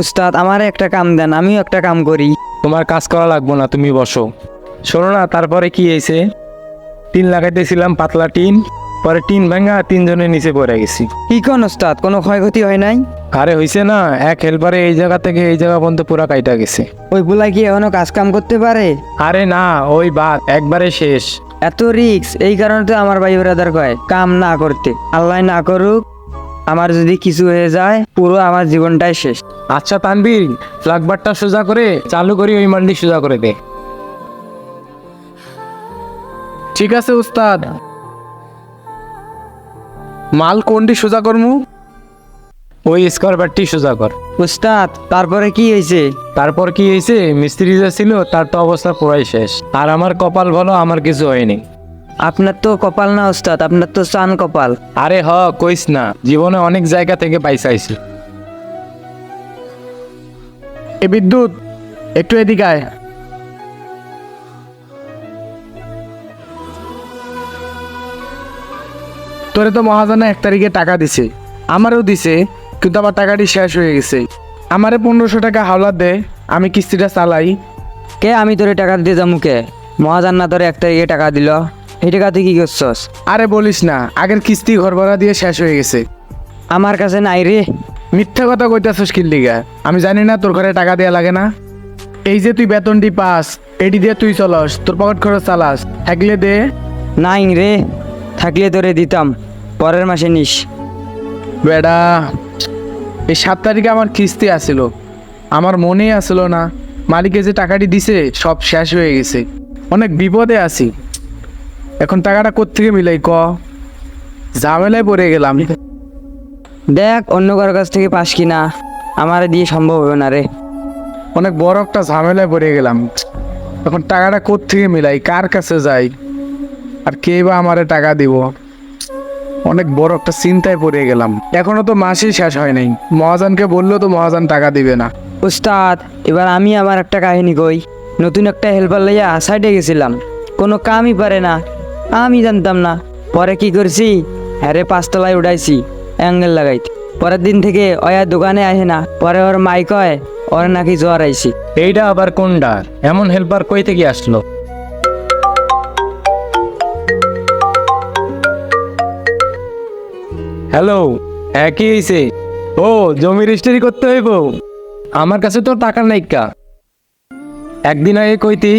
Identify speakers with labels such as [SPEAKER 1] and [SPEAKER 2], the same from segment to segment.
[SPEAKER 1] উস্তাদ আমার একটা কাম দেন আমিও একটা কাম করি।
[SPEAKER 2] তোমার কাজ করা লাগবো না তুমি বসো। শোনো না তারপরে কি হয়েছে? টিন লাগাইতেছিলাম পাতলা টিন পরে টিন ভাঙা তিনজনের নিচে পড়ে গেছি।
[SPEAKER 1] কি কোন উস্তাদ কোনো ক্ষয়ক্ষতি হয় নাই?
[SPEAKER 2] আরে হইছে না এক হেল্পারে এই জায়গা থেকে এই জায়গা পর্যন্ত পুরা কাইটা গেছে।
[SPEAKER 1] ওই বুলাই কি এখনও কাজ কাম করতে পারে?
[SPEAKER 2] আরে না ওই বাদ একবারে শেষ।
[SPEAKER 1] এত রিক্স এই কারণে তো আমার ভাই ব্রাদার কয় কাম না করতে। আল্লাহ না করুক আমার যদি কিছু হয়ে যায় পুরো আমার জীবনটাই শেষ।
[SPEAKER 2] আচ্ছা তানবীর ফ্লাগবারটা সোজা করে চালু করি ওই মান্ডি সোজা করে দে।
[SPEAKER 3] ঠিক আছে উস্তাদ। মাল কোনটি সোজা করমু?
[SPEAKER 2] ওই স্কোয়ার বারটি সোজা কর।
[SPEAKER 1] উস্তাদ তারপরে কি হয়েছে?
[SPEAKER 2] তারপর কি হয়েছে? মিস্ত্রি যা ছিল তার তো অবস্থা পুরাই শেষ। আর আমার কপাল ভালো আমার কিছু হয়নি।
[SPEAKER 1] আপনার তো কপাল না ওস্তাদ আপনার তো চান কপাল।
[SPEAKER 2] আরে হ কইস না জীবনে অনেক জায়গা থেকে পাইসাইছি
[SPEAKER 3] এ বিদ্যুৎ একটু এদিকে আয়। তোরে তো মহাজনে এক তারিখে টাকা দিছে আমারও দিছে কিন্তু আমার টাকাটি শেষ হয়ে গেছে। আমারে পনেরোশো টাকা হাওলা দে আমি কিস্তিটা চালাই।
[SPEAKER 1] কে আমি তোরে টাকা দিতে যাব কে? মহাজান না তোরে এক তারিখে টাকা দিল? এই টাকা কি করছস?
[SPEAKER 3] আরে বলিস না আগের কিস্তি ঘর ভাড়া দিয়ে শেষ হয়ে গেছে।
[SPEAKER 1] আমার কাছে নাই রে।
[SPEAKER 3] মিথ্যা কথা কইতাছস কি লিগা আমি জানি না তোর ঘরে টাকা দেয়া লাগে না। এই যে তুই বেতনটি পাস এটি দিয়ে তুই চলস তোর পকেট খরচ চালাস থাকলে দে।
[SPEAKER 1] নাই রে থাকলে তোরে দিতাম পরের মাসে নিস।
[SPEAKER 3] বেডা এই সাত তারিখে আমার কিস্তি আসিল আমার মনেই আসিল না মালিকে যে টাকাটি দিছে সব শেষ হয়ে গেছে। অনেক বিপদে আছি। এখন টাকাটা কোত্থেকে মিলাই ক? ঝামেলায় পড়ে গেলাম।
[SPEAKER 1] দেখ অন্য কারও কাছ থেকে পাস কিনা। আমার দিয়ে সম্ভব হবে না রে।
[SPEAKER 3] অনেক বড় একটা ঝামেলায় পড়ে গেলাম। এখন টাকাটা কোত্থেকে মিলাই? কার কাছে যাই? আর কে বা আমারে টাকা দিব? অনেক বড় একটা চিন্তায় পড়ে গেলাম। এখনও তো মাসই শেষ হয় নাই। মহাজানকে বললেও তো মহাজান টাকা দিবে না।
[SPEAKER 1] উস্তাদ এবার আমি আমার একটা কাহিনী কই। নতুন একটা হেল্পার লইয়া সাইডে গেছিলাম। কোনো কামই পারে না। আমি জানতাম না। পরে কি করছি? হ্যারে পাঁচতলায় উঠাইছি, অ্যাঙ্গেল লাগাইতে। পরের দিন থেকে ওয়া দোকানে আসে না। পরে ওর মাই কয়, ওর নাকি জ্বর আইছি।
[SPEAKER 2] এইটা আবার কোন কোনটা এমন হেল্পার কই থেকে আসলো? হ্যালো হ্যাঁ কি হয়েছে ও জমি রেজিস্ট্রি করতে হইব। আমার কাছে তো টাকা নাইকা একদিন আগে কইতি,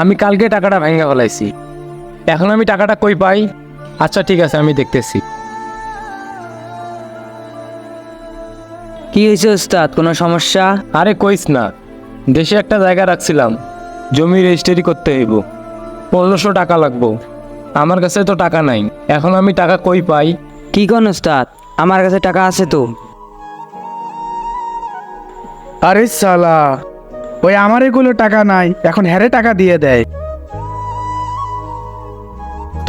[SPEAKER 2] আমি কালকে টাকাটা ভেঙে ফেলাইছি। এখন আমি টাকাটা কই পাই? আচ্ছা ঠিক আছে আমি দেখতেছি।
[SPEAKER 1] কি হয়েছে উস্তাদ কোনো সমস্যা?
[SPEAKER 2] আরে কইস না দেশে একটা জায়গা রাখছিলাম জমি রেজিস্ট্রি করতে হইব। পনেরোশো টাকা লাগবো। আমার কাছে তো টাকা নাই এখন আমি টাকা কই পাই?
[SPEAKER 1] কি কোন উস্তাদ আমার কাছে টাকা আছে তো।
[SPEAKER 3] আরে সালা ওই আমার এগুলো টাকা নাই এখন হ্যারে টাকা দিয়ে দেয়?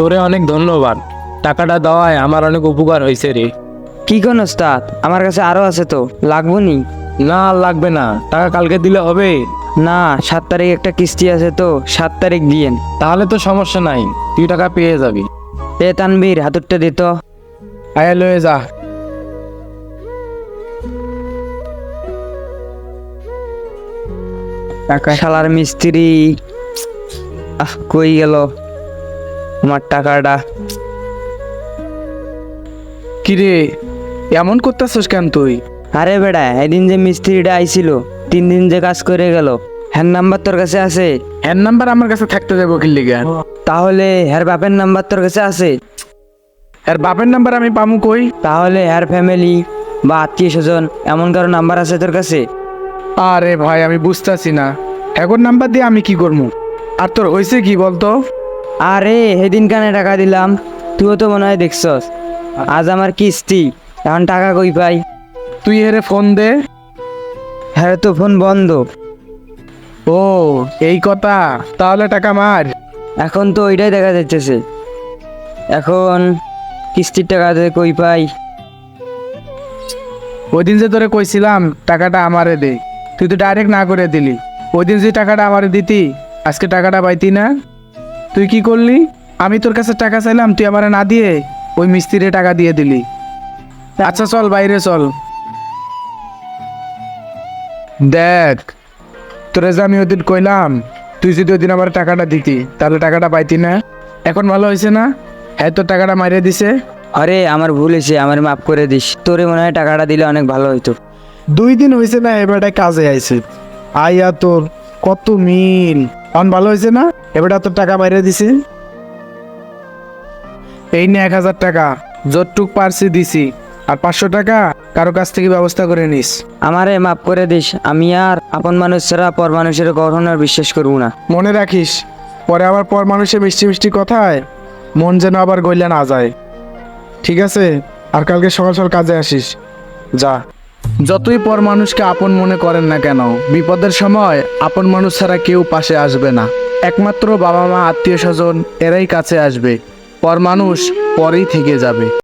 [SPEAKER 2] তোরে অনেক ধন্যবাদ। টাকাটা দেওয়ায় আমার অনেক উপকার হয়েছে রে।
[SPEAKER 1] কি কোন উস্তাদ আমার কাছে আরও আছে তো। লাগবো নি?
[SPEAKER 2] না আর লাগবে না। টাকা কালকে দিলে হবে।
[SPEAKER 1] না সাত তারিখ একটা কিস্তি আছে তো সাত তারিখ দিয়েন।
[SPEAKER 2] তাহলে তো সমস্যা নাই। তুই টাকা পেয়ে যাবি।
[SPEAKER 1] এ তানবীর হাতুরটা দিত
[SPEAKER 3] আয়া লয়ে যা।
[SPEAKER 1] টাকা শালার মিস্ত্রি। আহ কই গেল? আমার টাকাটা।
[SPEAKER 3] কিরে এমন করতেছস কেন তুই?
[SPEAKER 1] আরে বেড়া এদিন যে মিস্ত্রিটা আইছিল তিন দিন যে কাজ করে গেল হ্যার নাম্বার তোর কাছে আছে?
[SPEAKER 3] হ্যার নাম্বার আমার কাছে থাকতে যাব কি লিগা?
[SPEAKER 1] তাহলে হ্যার বাপের নাম্বার তোর কাছে আছে?
[SPEAKER 3] আর বাপের নাম্বার আমি পামু কই?
[SPEAKER 1] তাহলে হ্যার ফ্যামিলি বা আত্মীয় স্বজন এমন কারও নাম্বার আছে তোর কাছে?
[SPEAKER 3] আরে ভাই আমি বুঝতাছি না। এখন নাম্বার দিয়ে আমি কি করব আর তোর হয়েছে কি বলতো?
[SPEAKER 1] আরে সেদিন কানে টাকা দিলাম। তুইও তো মনে হয় দেখছস। আজ আমার কিস্তি এখন টাকা কই পাই?
[SPEAKER 3] তুই হেরে ফোন দে।
[SPEAKER 1] হ্যাঁ তো ফোন বন্ধ।
[SPEAKER 3] ও এই কথা তাহলে টাকা মার।
[SPEAKER 1] এখন তো ওইটাই দেখা যাচ্ছে এখন কিস্তির টাকা দিয়ে কই পাই?
[SPEAKER 3] ওই দিন যে তোরে কইছিলাম টাকাটা আমারে দে। তুই তো ডাইরেক্ট না করে দিলি। ওই দিন যে টাকাটা আমারে দিতি আজকে টাকাটা পাইতি না। তুই কি করলি? আমি তোর কাছে টাকা চাইলাম তুই আমারে না দিয়ে ওই মিস্ত্রিরে টাকা দিয়ে দিলি। আচ্ছা চল বাইরে চল। দেখ তোরে যে আমি ওদিন কইলাম তুই যদি ওদিন আমার টাকাটা দিতি তাহলে টাকাটা পাইতি না? এখন ভালো হয়েছে না? হ্যাঁ তোর টাকাটা মারিয়ে দিছে?
[SPEAKER 1] আরে আমার ভুল হয়েছে আমার মাফ করে দিস। তোরে মনে হয় টাকাটা দিলে অনেক ভালো হইতো।
[SPEAKER 3] দুই দিন হয়েছে না এবারটা কাজে আইছে। আইয়া তোর কত মিল। এখন ভালো হয়েছে না? এবারটা তোর টাকা বাইরে দিছে? এই নে এক হাজার টাকা যতটুক পারছি দিছি। আর পাঁচশো টাকা কারও কাছ থেকে ব্যবস্থা করে নিস।
[SPEAKER 1] আমারে মাফ করে দিস আমি আর আপন মানুষ ছাড়া পর মানুষের আর বিশ্বাস করব না।
[SPEAKER 3] মনে রাখিস পরে আবার পর মানুষের মিষ্টি মিষ্টি কথায় মন যেন আবার গইলে না যায়। ঠিক আছে? আর কালকে সকাল সকাল কাজে আসিস। যা। যতই পর মানুষকে আপন মনে করেন না কেন, বিপদের সময় আপন মানুষ ছাড়া কেউ পাশে আসবে না। একমাত্র বাবা মা আত্মীয় স্বজন এরাই কাছে আসবে। পর মানুষ পরেই থেকে যাবে।